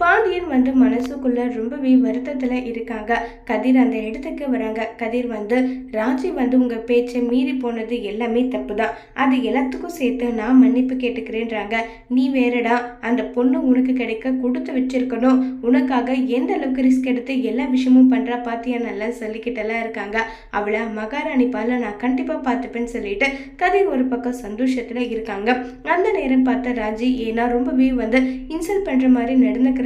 பாண்டியன் வந்து மனசுக்குள்ள ரொம்பவே வருத்தத்தில் இருக்காங்க. கதிர் அந்த இடத்துக்கு வராங்க. கதிர் வந்து ராஜி வந்து உங்கள் பேச்சை மீறி போனது எல்லாமே தப்பு தான் அது எல்லாத்துக்கும் சேர்த்து நான் மன்னிப்பு கேட்டுக்கிறேன்றாங்க. நீ வேறடா அந்த பொண்ணு உனக்கு கிடைக்க கொடுத்து வச்சிருக்கணும். உனக்காக எந்த அளவுக்கு ரிஸ்க் எடுத்து எல்லா விஷயமும் பண்ணுறா பாத்தியா நல்லா சொல்லிக்கிட்டெல்லாம் இருக்காங்க. அவளை மகாராணி பால நான் கண்டிப்பாக பார்த்துப்பேன்னு சொல்லிட்டு கதிர் ஒரு பக்கம் சந்தோஷத்தில் இருக்காங்க. அந்த நேரம் பார்த்த ராஜி ஏன்னா ரொம்பவே வந்து இன்சல்ட் பண்ணுற மாதிரி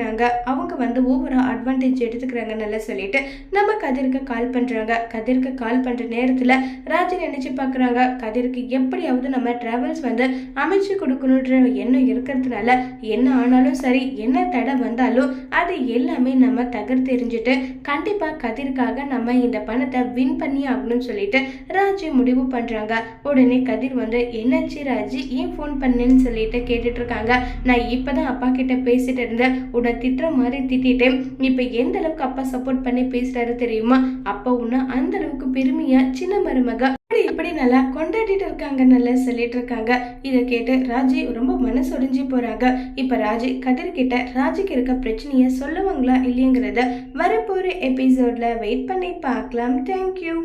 நடந்துக்கிறாங்க அவங்க வந்து ஓவராக அட்வான்டேஜ் எடுத்துக்கிறாங்க நல்லா சொல்லிட்டு நம்ம கதிர்க்கு கால் பண்ணுறாங்க கதிர்க்கு கால் பண்ணுற நேரத்தில் ராஜி நினச்சி பார்க்குறாங்க கதிர்க்கு எப்படியாவது நம்ம ட்ராவல்ஸ் வந்து அமைச்சு கொடுக்கணுன்ற எண்ணம் இருக்கிறதுனால என்ன ஆனாலும் சரி என்ன தடை வந்தாலும் அது எல்லாமே நம்ம தகர்த்தெறிஞ்சிட்டு கண்டிப்பாக கதிர்க்காக நம்ம இந்த பணத்தை வின் பண்ணி ஆகணும்னு சொல்லிட்டு ராஜி முடிவு பண்ணுறாங்க உடனே கதிர் வந்து என்னாச்சு ராஜி? ஏன் ஃபோன் பண்ணேன்னு சொல்லிட்டு கேட்டுட்டு இருக்காங்க. நான் இப்போ தான் அப்பா கிட்ட பேசிட்டு இருந்தேன். உன்னை திட்டுற மாதிரி திட்டிட்டேன். இப்போ எந்த அளவுக்கு அப்பா சப்போர்ட் பண்ணி பேசுறாரு தெரியுமா? அப்பா உன்னை அந்த பெருமையா சின்ன மருமக. அப்படி இப்படி நல்லா கொண்டாடிட்டு இருக்காங்க நல்லா சொல்லிட்டு இருக்காங்க. இதை கேட்டு ராஜி ரொம்ப மனசு ஒடிஞ்சு போறாங்க. இப்ப ராஜி கதிர் கிட்ட ராஜிக்கு இருக்க பிரச்சனைய சொல்லுவாங்களா இல்லையங்கிறத வரப்போற எபிசோட்ல வெயிட் பண்ணி பார்க்கலாம். தேங்க்யூ